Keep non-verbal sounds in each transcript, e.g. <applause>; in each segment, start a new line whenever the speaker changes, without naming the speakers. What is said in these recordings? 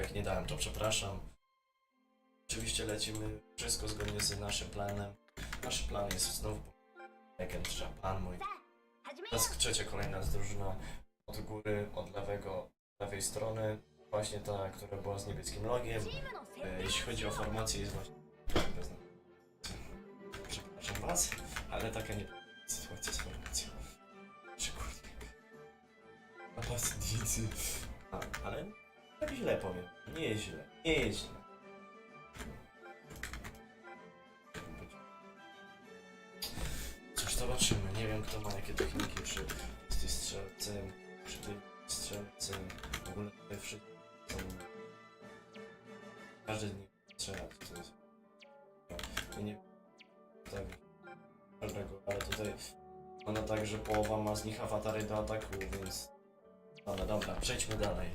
jak nie dałem, to przepraszam. Oczywiście lecimy wszystko zgodnie z naszym planem. Nasz plan jest znów Legend Japan, mój. Teraz trzecia kolejna drużyna od góry, od lewego, lewej strony. Właśnie ta, która była z niebieskim logiem. E, Jeśli chodzi o formację, jest właśnie Przepraszam was, ale taka nie sytuacja z formacją. Szczególnie. Napastnicy. A, ale tak źle powiem. Nie jest źle. Nie jest źle. Cóż, zobaczymy. Nie wiem, kto ma jakie techniki, czy jesteś strzelcem, czy ty strzelcem. W ogóle tutaj wszyscy są... Każdy dni strzelać, to jest... Ja nie tak każdego, ale tutaj ona tak, że połowa ma z nich awatary do ataku, więc... Dobra, dobra, przejdźmy dalej.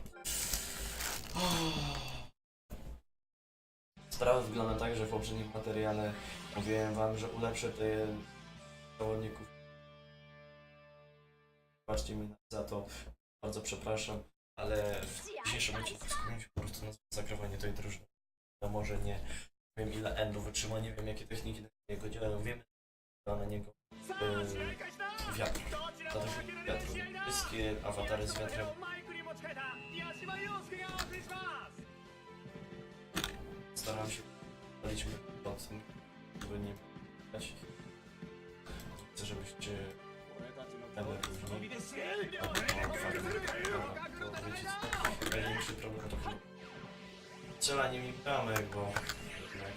Sprawa wygląda tak, że w poprzednim materiale mówiłem wam, że ulepszę te zawodników. Wybaczcie mi za to, bardzo przepraszam, ale w dzisiejszym odcinku skupiam się po prostu na zakrywanie tej drużyny. No może nie wiem ile endów wytrzyma, nie wiem jakie techniki na niego działają, wiem na niego yy, wiatr. Techniki wiatru. Wszystkie awatary z wiatrem Staram się palić mocno, żeby nie dać. Chcę, żebyście ten później. Największy problem to strzelanie mi bramek, bo jednak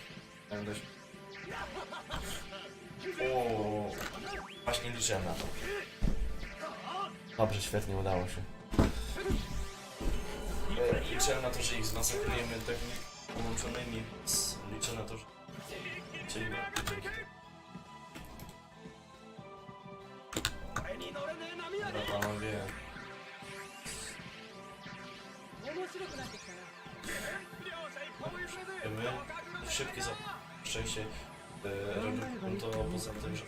tak dość. O, właśnie liczę na to. Dobrze, świetnie udało się. E, liczę na to, że ich zmasakrujemy takimi połączonymi. Liczę na to, że... Czyli... Dobra, panowie.
Wiemy,
szybkie zaproszenie się e, robią no to poza tym, że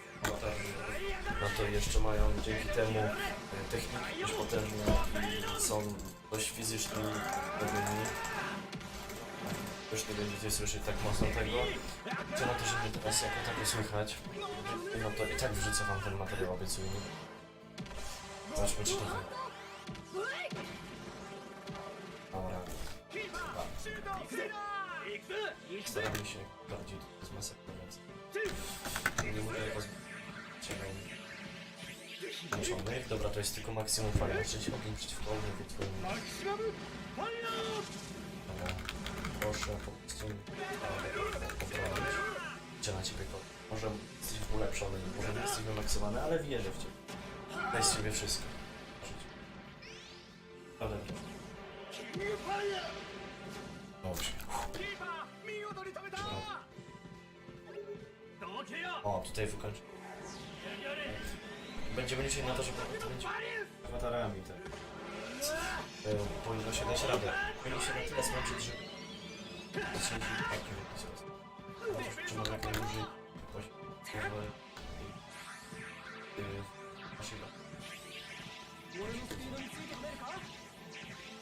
no to jeszcze mają dzięki temu e, techniki już potężne i są dość fizyczni robieni. Już nie będziecie słyszeć tak mocno tego. Co na to, że mnie teraz jako tako słychać, no to i tak wrzucę wam ten materiał, obiecuję. Zobaczmy czy to wy. Dobra. Staramy się bardziej zmasakrować. Nie mogę pozbyć. Dobra, to jest tylko maksimum fire. Czyli się ogień przeciwko ogniu
wytwórni.
Dobra. Proszę po prostu... Poprawić. Gdzie na ciebie to? Może jesteś ulepszony, może nie jesteś wymaksowany, ale wierzę w ciebie. Daj z siebie wszystko.
Dobra.
Dobrze. O, tutaj
wykończyłem.
Będziemy liczyć na to, że
to będzie
awatarami, tak. E, Powinno się dać radę. Powinno się na tyle zmęczyć, że... To się musi tak robić teraz. Chociaż Trzymam jak najdłużej. Ktoś... Yy...
Maszyna.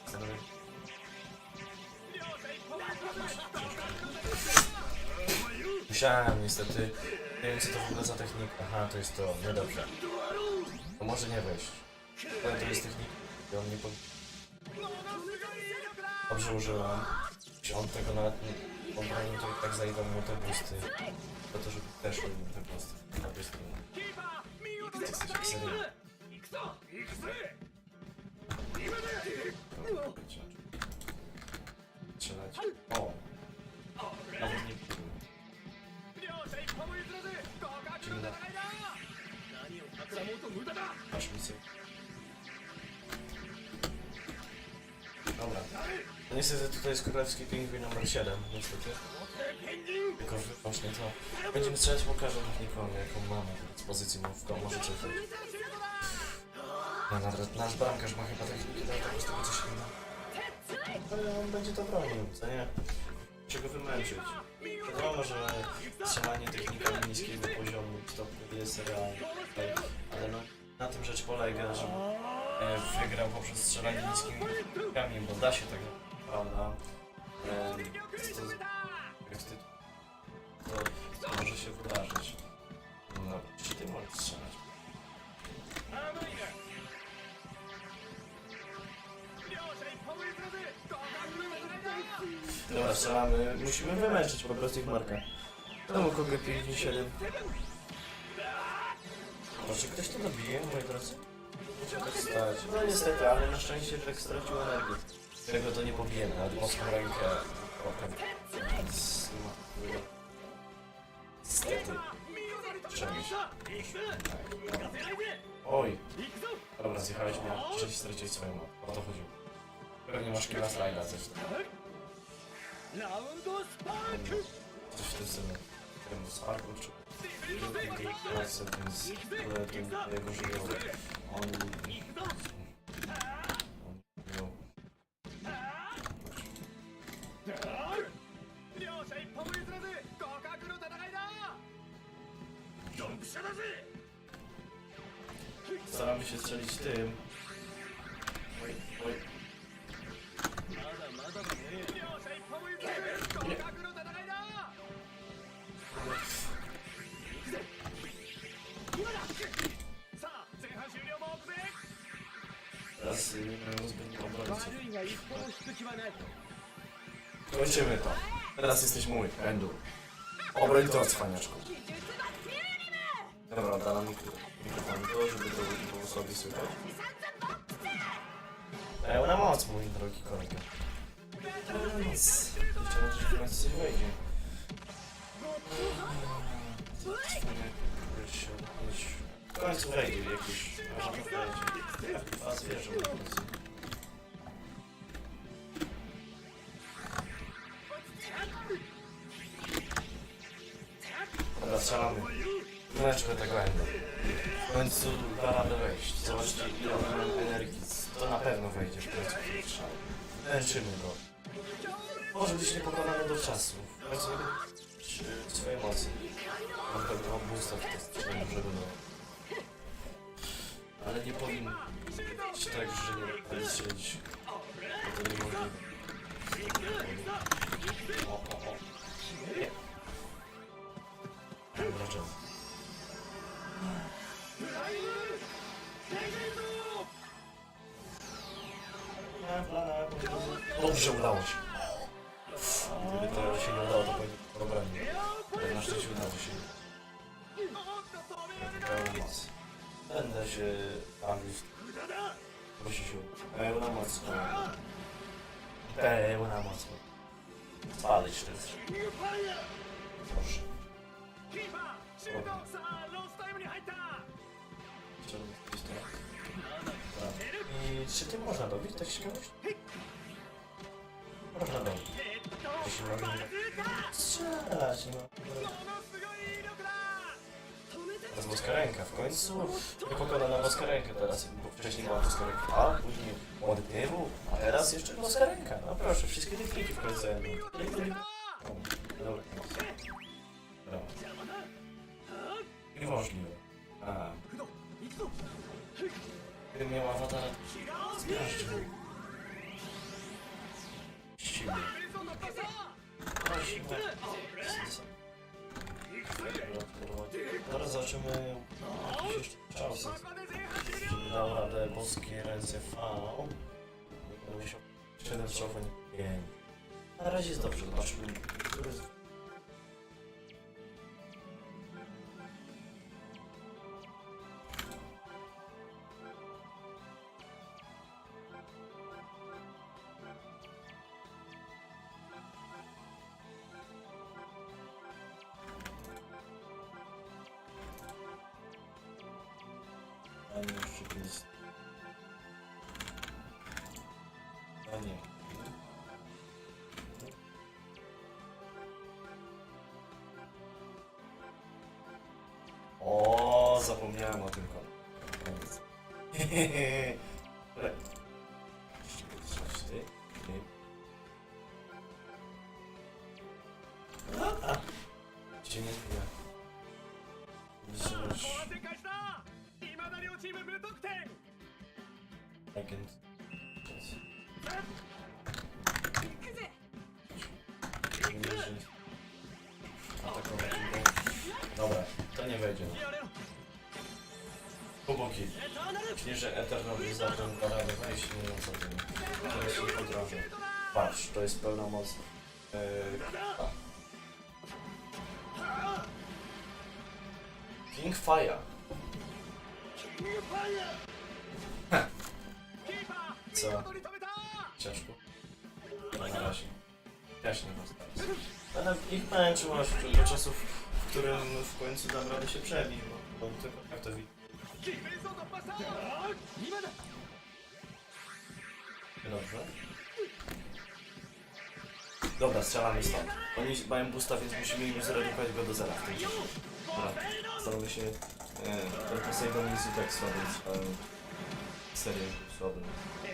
Zastanawiam. Musiałem niestety nie wiem co to w ogóle za technika. Aha, to jest to. No Niedobrze. To może nie wejść. Ale to jest technika. I on nie po... Dobrze użyłam. On tego nawet nie... On bronił to tak zajdą mu te busty. Po to, żeby też mu te busty. Na busty. Jesteś jak serio. Niestety tutaj jest królewski pingwin numer 7, niestety. Tylko że właśnie to. Będziemy strzelać po każdą nikomu, jaką mamy w pozycji mówką, może czytać. No, nawet nasz bankarz ma chyba technikę do tego, z tego coś innego. Ale on będzie to bronił, co nie? Czego wymęczyć? Wiadomo, że strzelanie technikami niskiego poziomu stopni jest realne, tak? ale no, na tym rzecz polega, że e, wygrał poprzez strzelanie niskimi technikami, bo da się tak prawda? To, to może się wydarzyć. No, czy ty możesz strzelać? Dobra, strzelamy. Musimy wymęczyć po prostu ich markę. Temu kogo 57. Może ktoś to dobije, moi drodzy? Muszę to stać. No niestety, ale na szczęście Jack stracił energię którego to nie powinien, nawet mocną rękę. Potem. Niestety.
Czemuś. Tak, no.
Oj! Dobra, zjechałeś mnie, czyli straciłeś swoją moc. O to chodziło. Pewnie masz killa slajda, coś
tam.
Coś w tym stylu. Temu Sparku, czy... Razem z jego żywiołem. On... się strzelić tym. Teraz y, nie mają zbyt obrońców. Kończymy to. Teraz jesteś mój, Endu. Obroń to, cwaniaczku. Dobra, dalam mikrofon to, żeby sobie słychać. Pełna moc, mój drogi kolega. Pełna moc. Jeszcze na że w końcu coś wejdzie. W końcu wejdzie jakiś... Może to wejdzie. Ja w was wierzę po prostu. Dobra, strzelamy. Mleczmy tego Enda. W końcu da radę wejść. Zobaczcie ile on ma energii. To na pewno wejdzie w końcu strzał. Męczymy go. Może być niepokonany do czasu. Nie przy swojej mocy. Mam pewnie mam boosta w strzelanie dużego do... Ale nie powinno być tak, że nie będę. Bo to niemożliwe. O, o, o. Dobrze udało się. Gdyby to się nie udało, to będzie problem. Ale na szczęście udało się. Pełna moc. Będę się bawił. Musi się. Pełna moc. Pełna moc. Spalić to jest. Proszę.
キ
czy tym można dobić tak kogoś? Można dobić. Jeśli
można tak.
strzelać, no. Teraz boska ręka w końcu. Pokonana boska ręka teraz, bo wcześniej była boska ręka A, później młody dywu, a teraz jeszcze boska ręka. No proszę, wszystkie te triki w końcu. Dobra. Dobra. Niemożliwe.
Aha.
Gdybym miał awatara,
to
zmiażdżę. Siły. Siły. Teraz zobaczymy no, czas. Dał radę boskie ręce V. Musiał 7 strzałów, nie Na razie jest dobrze, zobaczymy. A nie, jeszcze jest. A nie. O, zapomniałem o tym koniec. <laughs> I can. Atakować go. Dobra, to nie wejdzie.
Po boki.
Myślę, że Eternowi za tą radę wejść nie wiem co tym. Teraz się potrafię. Patrz, to jest pełna moc. Yy. King Fire.
King Fire!
Co? Ciężko. Na razie. Też nie mam Ale ich męczył aż do czasów, w którym w końcu dam radę się przebić, bo, bo tylko jak to
widzę.
Dobrze. Dobra, strzelamy stąd. Oni mają busta, więc musimy im zredukować go do zera w e, tej. Dobra, się... Yy, to jest jeden tak słaby, ale... Serio, słaby.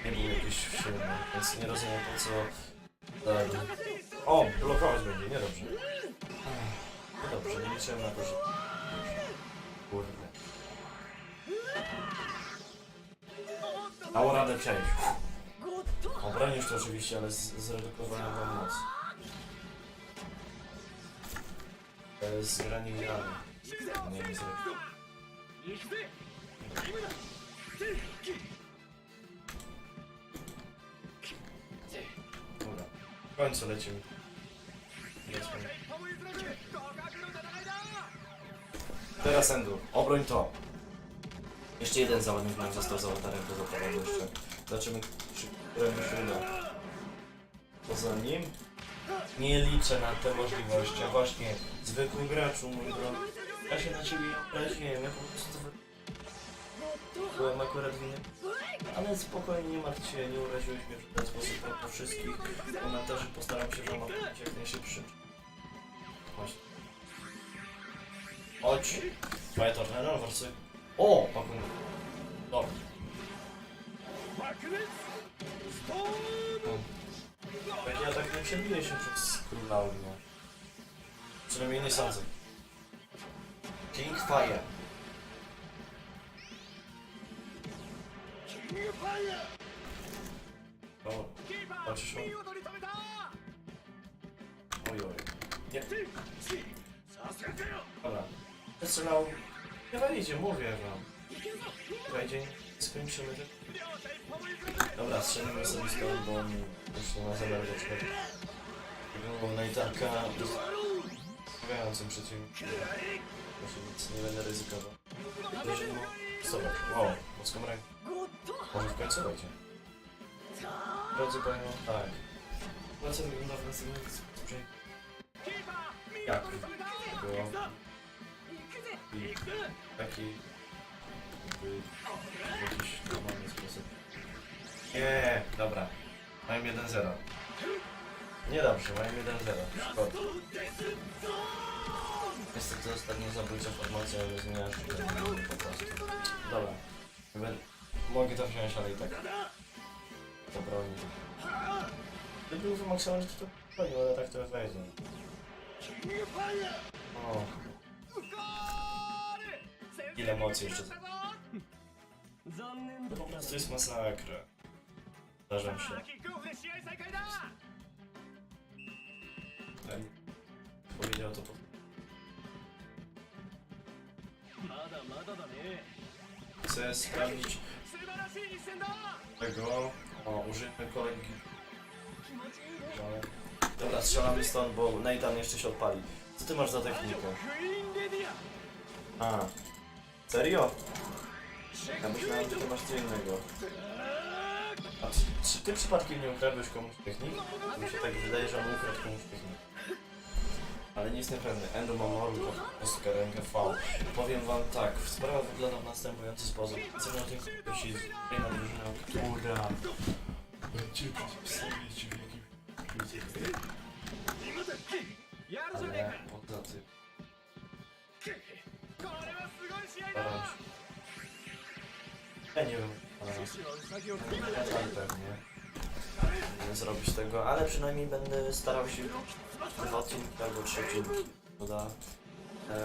Nie był jakiś silny, więc nie rozumiem po co... Tak. O, blokować będzie, niedobrze. Niedobrze, nie liczyłem na to, że... Kurde. Dało radę przejść. Obronisz to oczywiście, ale z- zredukowałem wam moc. To jest granie idealne. Nie wiem, końcu lecimy. Teraz Endu, obroń to. Jeszcze jeden zawodnik nam został za ołtarem, to zapadał jeszcze. Zobaczymy, czy któremu się uda. Poza nim nie liczę na te możliwości. A właśnie, zwykły graczu, mój bro. Ja się na ciebie obraziłem, ja po prostu... Byłem akurat w innym ale spokojnie, nie martw się, nie uraziłeś mnie w ten sposób, tak po wszystkich komentarzy postaram się wam odpowiedzieć jak najszybszym. Chodź. Chodź. Twoja torna rewolwersy. O, pakunek. Dobra. Pewnie ja tak nie przebiję się przez króla ognia. No. Przynajmniej nie sądzę. King Fire. O,
patrz.
Oj, oj. Nie. Dobra. Strzelał. Chyba idzie, mówię wam. Wejdzie, skończymy to. Dobra, strzelimy sobie z tą, bo on już ma za bardzo czekać. Wyglądał na itarka wymagającym przeciwnikiem. Może nic nie będę ryzykował. Zobacz, wow, mocką rękę. Może w końcu wejdzie. Drodzy Państwo, tak. No co wygląda w następnym
sprzęgu?
Jak było? I taki... W jakiś normalny sposób. Nie, dobra. Mają 1-0. Niedobrze, mają 1-0. Szkoda. Niestety ostatnio zabójcza formacja, ale zmieniasz po prostu. Dobra. Mogę to wziąć, ale i tak. To broni. Gdyby był wymaksowany, to to bronił, ale tak to wejdzie. O. Ile mocy jeszcze. To
no
po prostu jest masakra. Zdarzam się. Tak. Powiedział to po... Chcę sprawdzić, tego. O, użyjmy kolejki. Dobra, strzelamy stąd, bo Nathan jeszcze się odpali. Co ty masz za technikę? A. Serio? Ja myślałem, że ty masz co innego. A czy, czy ty przypadkiem nie ukradłeś komuś technik? Mi się tak wydaje, że on ukradł komuś technik ale nie jestem pewny. Endo ma malutką kostkę rękę V. Powiem wam tak, sprawa wygląda w następujący sposób. Chcę na tym k***ć jest jedna drużyna, która... Będzie
psuje ci w jakimś...
Ale poza tym... Ja nie wiem, ale... Ja tak pewnie zrobić tego, ale przynajmniej będę starał się dwa odcinki albo trzy odcinki. Eee,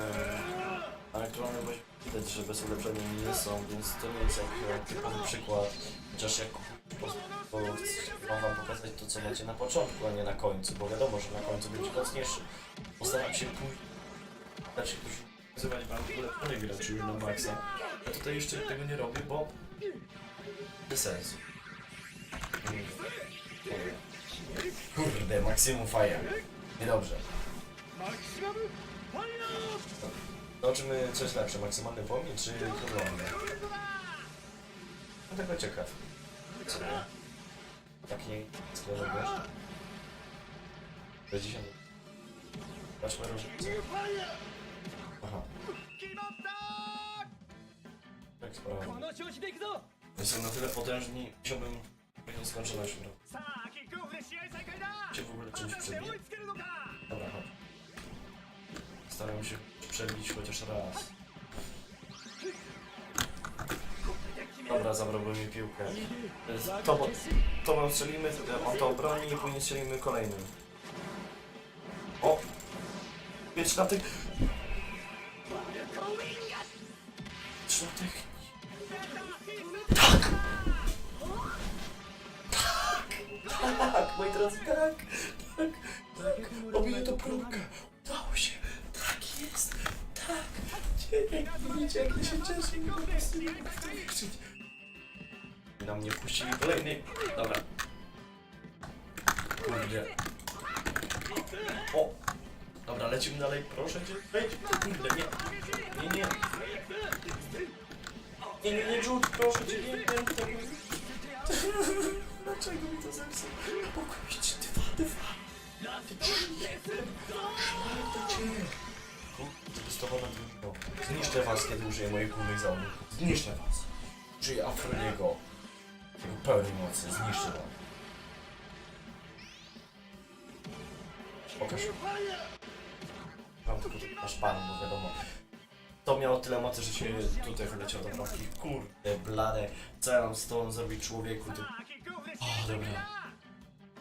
ale klony właśnie widać, że bez ulepszenia nie są, więc to nie jest jak typowy przykład. Chociaż jak po, po, mam wam pokazać to, co macie na początku, a nie na końcu, bo wiadomo, że na końcu będzie mocniejszy. Postaram się pójść, znaczy pokazywać wam ulepszony graczy już na maksa. Ja tutaj jeszcze tego nie robię, bo bez sensu. Kurde, maksimum faja. Niedobrze. Zobaczymy, co jest lepsze, maksymalny płomień czy królowny. No tego ciekaw. Co? Taki sklepek wiesz? 60. Zobaczmy różnicę. Aha. Tak sprawa. Jestem na tyle potężni, chciałbym
Skończyła się to.
Cię w ogóle czymś
przebiję.
Dobra, chodź. Staram się przebić chociaż raz. Dobra, zabrałby mi piłkę. To, to wam strzelimy, on to obroni i później strzelimy kolejnym. O! Wiesz, na tych... Czy na tych Tak! Moi drodzy, tak! Tak! Tak! Obiję to promkę! Udało się! Tak jest! Tak! Jak widzicie, jak ja się cieszę, nie mogę to wierzyć. I na mnie puścili kolejny... Dobra. Kurde. O! Dobra, lecimy dalej, proszę cię, wejdź. Kurde, nie. Nie, nie. Nie, nie, nie, Jude, proszę cię, nie, nie, nie. Dlaczego mi to zepsuł? Pokoić, dwa, dwa. Testowana drugiego. Zniszczę was, kiedy użyję moich głównych zawodników. Zniszczę was. Użyję Afroniego. Jego pełnej mocy. Zniszczę wam. Pokaż. Mam tylko tu nasz pan, bo wiadomo. To miało tyle mocy, że się tutaj wyleciał do bramki. Kurde, blade. Co ja mam z tobą zrobić człowieku? Ty... O, dobra.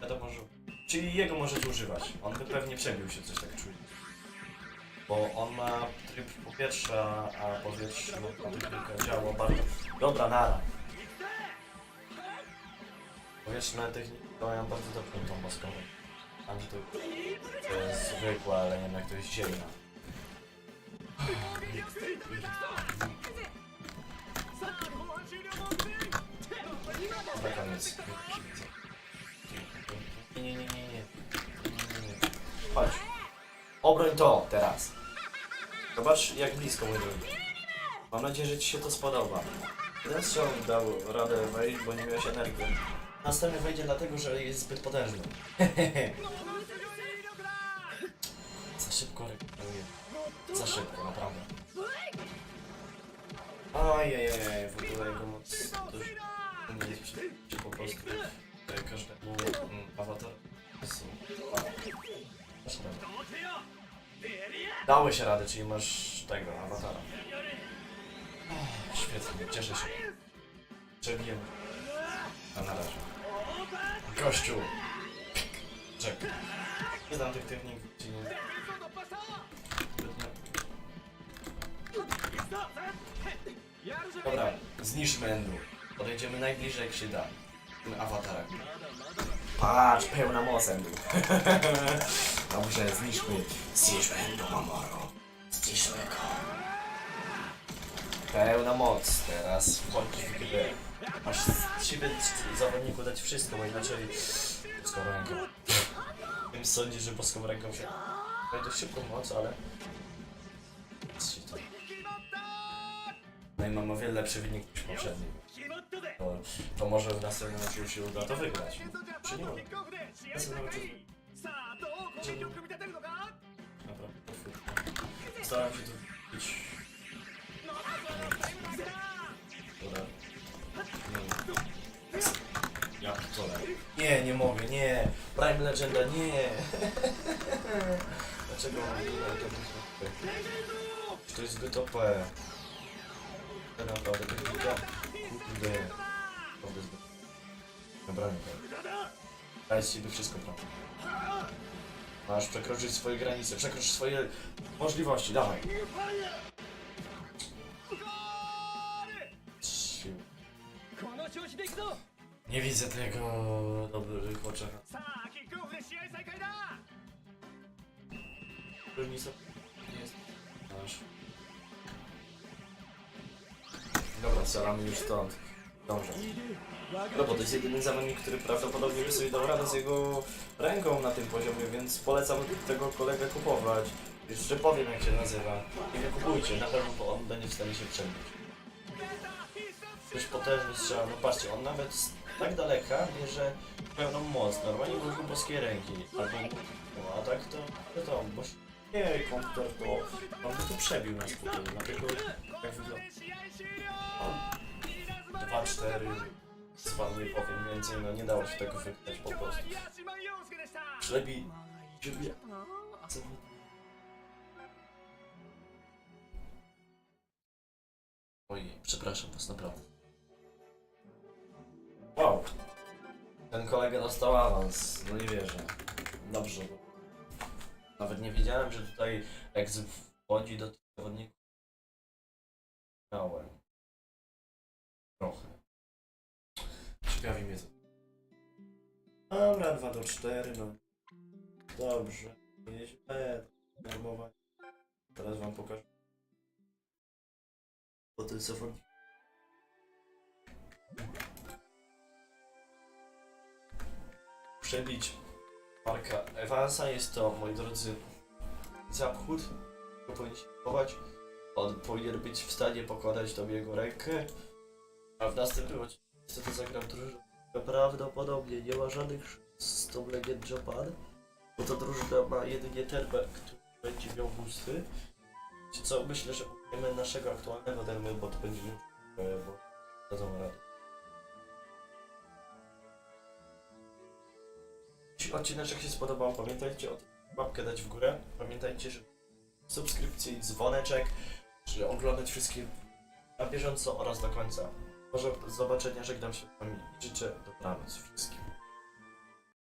Wiadomo, że... Czyli jego możecie używać. On by pewnie przebił się, coś tak czuję. Bo on ma tryb powietrza, a powietrze ma tylko działo bardzo... Dobra, nara. Powietrzne techniki mają bardzo dobrą tą boską. Tam to, to jest zwykła, ale jednak to jest
zielna.
na koniec. Nie, nie, nie, nie, nie. Chodź. Obroń to teraz. Zobacz, jak blisko mój drugi. Mam nadzieję, że Ci się to spodoba. Jeden strzał dał radę wejść, bo nie miałeś energii. Następny wejdzie dlatego, że jest zbyt potężny. <laughs> Za szybko reaguję. Za szybko, naprawdę. Ojej, w ogóle jego moc... Duży. Mówiliśmy po prostu daje każdemu mm, awatar.
Super.
Dałeś radę, czyli masz tego awatara. Oh, świetnie, cieszę się. Przebiłem. A na razie. Gościu! Czek. Nie znam tych technik, czy nie. Dobra, zniszcz mędru. Podejdziemy najbliżej jak się da. Tym. Patrz, pełna mocem był. <laughs> A muszę zniszczmy. Zniszczmy do Mamoru. Zniszczmy go. Pełna moc teraz. Chodź w grę. Masz siebie zawodniku dać wszystko, bo inaczej... Boską ręką. <laughs> Wiem, sądzi, że boską ręką się... Wejdę szybką moc, ale... No i mam o wiele lepszy wynik niż poprzedni. To, to może w następnym odcinku się uda to wygrać. Czy nie
uda?
Naprawdę, to Staram się to być... Dobra. Ja pierdolę. Nie, nie mogę, nie. Prime Legenda, nie. <laughs> Dlaczego mam to Czy to jest GTP? Tak naprawdę, to jest GTP. Kurde. Kurde. Dobra, nie tak. Daj z siebie wszystko, prawda? Masz przekroczyć swoje granice, przekrocz swoje możliwości, dawaj. Nie widzę tego dobrych oczach. Nie jest. Masz. Dobra, salamy już stąd. Dobrze. No bo to jest jedyny zawodnik, który prawdopodobnie by sobie dał radę z jego ręką na tym poziomie, więc polecam tego kolegę kupować. Jeszcze powiem jak się nazywa. Nie kupujcie, na pewno on będzie w stanie się przebić. Coś potężny strzał, no patrzcie, on nawet z tak daleka bierze pełną moc, normalnie mówił boskiej ręki. Albo, no, a tak to, no to, bo nie, komputer to, on by to przebił na spokojnie, dlatego tak wygląda. 2-4. Nic nie powiem więcej, no nie dało się tego wygrać po prostu. Przynajmniej siebie. Ojej, przepraszam was naprawdę. Wow. Ten kolega dostał awans, no nie wierzę. Dobrze. Nawet nie wiedziałem, że tutaj jak wchodzi do tych zawodników. Miałem. Ciekawi mnie to. Dobra, 2 do 4, no. Dobrze. Nieźle. Normować. Teraz wam pokażę. O ten zawodnik. Przebić Marka Evansa jest to, moi drodzy, zachód, który powinniśmy kupować. On powinien być w stanie pokonać tą jego rękę. A w następnym odcinku niestety zagram drużynę. Prawdopodobnie nie ma żadnych z tą Legend Japan. Bo ta drużyna ma jedynie termę, który będzie miał boosty. Co, myślę, że użyjemy naszego aktualnego termy, bo to będzie już, e, bo dadzą radę. Jeśli odcineczek się spodobał, pamiętajcie o tym, łapkę dać w górę. Pamiętajcie, że subskrypcje i dzwoneczek, żeby oglądać wszystkie na bieżąco oraz do końca. Może zobaczenia, żegnam się z wami i życzę dobranoc wszystkim.